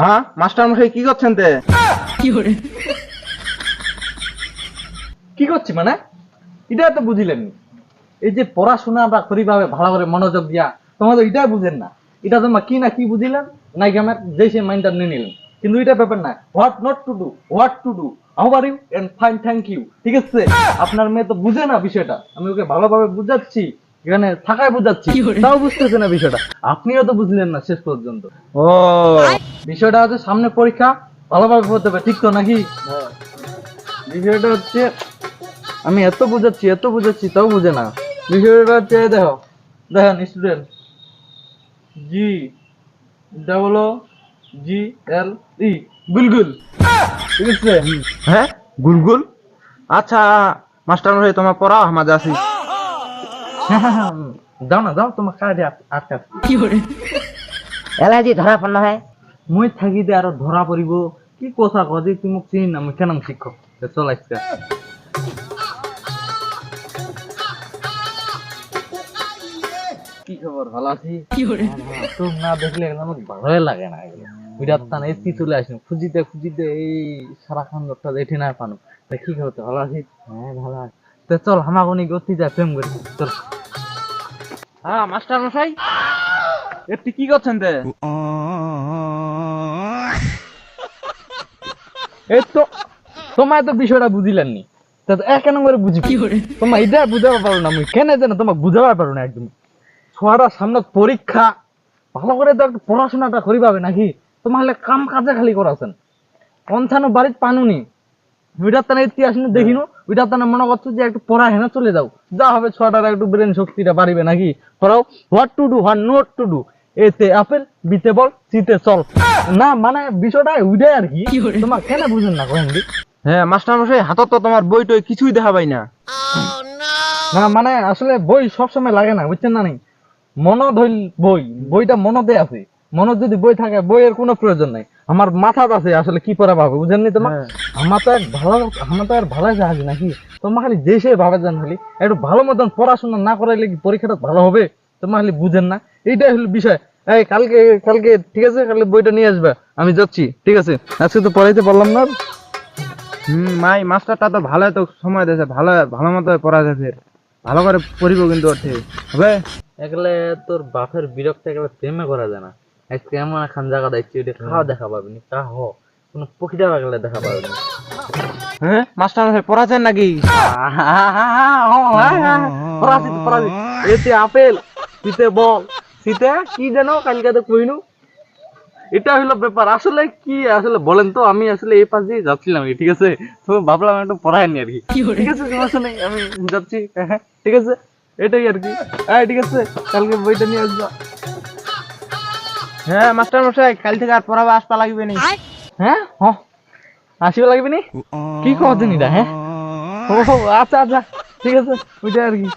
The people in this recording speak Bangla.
হ্যাঁ? মাস্টার মশাই কি করছেন তে? কি করছি মানে? এটা তো বুঝিলেন। নি। এই যে পড়াশোনাটা করিভাবে ভালো করে মনোযোগ দিয়া এটাই বুঝেন না। এটা তোমার কি না কি বুঝিলেন? নাই আমার যে সে মাইন্ডটা নিয়ে নিলেন। কিন্তু এটা ব্যাপার না what not to do what to do how are you and fine thank you ঠিক আছে? আপনার মেয়ে তো বুঝে না বিষয়টা। আমি ওকে ভালোভাবে বুঝাচ্ছি। এখানে থাকায় বুঝাচ্ছি। তাও বুঝতেছে না বিষয়টা। আপনিও তো বুঝলেন না শেষ পর্যন্ত। ও বিষয়টা হচ্ছে সামনে পরীক্ষা ভালোভাবে হতে হবে ঠিক তো নাকি? বিষয়টা হচ্ছে আমি এত বুঝাচ্ছি এত বুঝাচ্ছি তাও বুঝে না। বিষয়টা হচ্ছে দেখো দেখেন স্টুডেন্ট জি ডাবল জি এল ই গুলগুল। ঠিক আছে? হ্যাঁ? গুলগুল? আচ্ছা মাস্টার তোমার পড়াও আমাদের আছি। যাও না যাও তোমার কাজে আটকা এলাজি ধরা পড়ল হয় মুই থাকিতে আরও ধরা পড়িব কি কথা কদি তুমি মোক চিনি না মুই কেন শিক্ষক তা চল আজকে কি খবর ভালো আছি? তোর না দেখলে একদম আমার ভালোই লাগে না। বিরাট টান এসি চলে আসি খুঁজিতে খুঁজিতে এই সারাক্ষণ লোকটা দেখি না পানো। তা কি খবর ভালো আছি হ্যাঁ ভালো আছি তা চল হামাগুনি গতি যা প্রেম করি চল। হ্যাঁ মাস্টার মশাই। এটি কি করছেন তে? এই তো তোমায় তো বিষয়টা বুঝিলেন নি তা এক নম্বরে বুঝবি। তোমার এটা বুঝাতে পারো না মুই কেন জানো তোমাকে বুঝাতে পারো না একদম ছোয়াটার সামনে পরীক্ষা ভালো করে তো একটু পড়াশোনাটা করি পাবে নাকি? তোমার কাম কাজে খালি করাছেন। অনছানো বাড়িতে পানুনি। ওইটার তানে দেখিনো ওইটার তানে মনে করছ যে একটু পড়া হেনা চলে যাও যা হবে একটু ব্রেন শক্তিটা বাড়িবে নাকি পড়াও what to do what not to do এতে আপেল বিতে বল সিতে চল না মানে বিষয়টা আর কি তোমার কেন বুঝেন না কহেন হ্যাঁ মাস্টার মশাই হাতত তো তোমার বই টই কিছুই দেখা পাই না। না মানে আসলে বই সবসময় লাগে না বুঝছেন না নেই মনদ হইল বই বইটা মনদে আছে। মনত যদি বই থাকে বইয়ের কোনো প্রয়োজন নাই। আমার মাথাত আছে আসলে কি পড়া ভাবে বুঝেন নি তোমার হ্যাঁ। আমার তো এক ভালো আমার তো আর ভালো জাহাজ নাকি? তোমার খালি যে সে ভাবে জান খালি। একটু ভালো মতন পড়াশোনা না করাইলে কি পরীক্ষাটা ভালো হবে? তোমার খালি বুঝেন না। এইটাই হলো বিষয়। এই কালকে কালকে ঠিক আছে? কালকে বইটা নিয়ে আসবে। আমি যাচ্ছি ঠিক আছে? আজকে তো পড়াইতে পারলাম না। হুম মাই মাস্টারটা তো ভালো তো সময় দিয়েছে। ভালো ভালো মতো পড়া যাচ্ছে ভালো করে পড়িব কিন্তু ওঠে হবে? একলে তোর বাপের বিরক্ত একলে প্রেমে করা যায় না। আজকে এমন একখান জায়গা দেখছি ওটা খাওয়া দেখা পাবি নি কোনো পক্ষীটা বাগলে দেখা পাবি নি। হ্যাঁ মাস্টার মশাই পড়াচ্ছেন নাকি? এতে আপেল শীতে বল। শীতে কি যেন কালকে তো কইনু। এটা হলো ব্যাপার আসলে কি আসলে বলেন তো আমি আসলে এই পাশ দিয়ে যাচ্ছিলাম ঠিক আছে? তো ভাবলাম একটু পড়ায় নি আর কি। ঠিক আছে সমস্যা নেই আমি যাচ্ছি ঠিক আছে? এটাই আর কি। হ্যাঁ ঠিক আছে কালকে বইটা নিয়ে আসবা। হ্যাঁ মাস্টার মশাই কাল থেকে আর পড়াবে আসপা লাগবে নি। হ্যাঁ? হ। আসিবা লাগবে নি? কি খবর জানি না হ্যাঁ? ও আচ্ছা আচ্ছা ঠিক আছে ওইটা আর কি।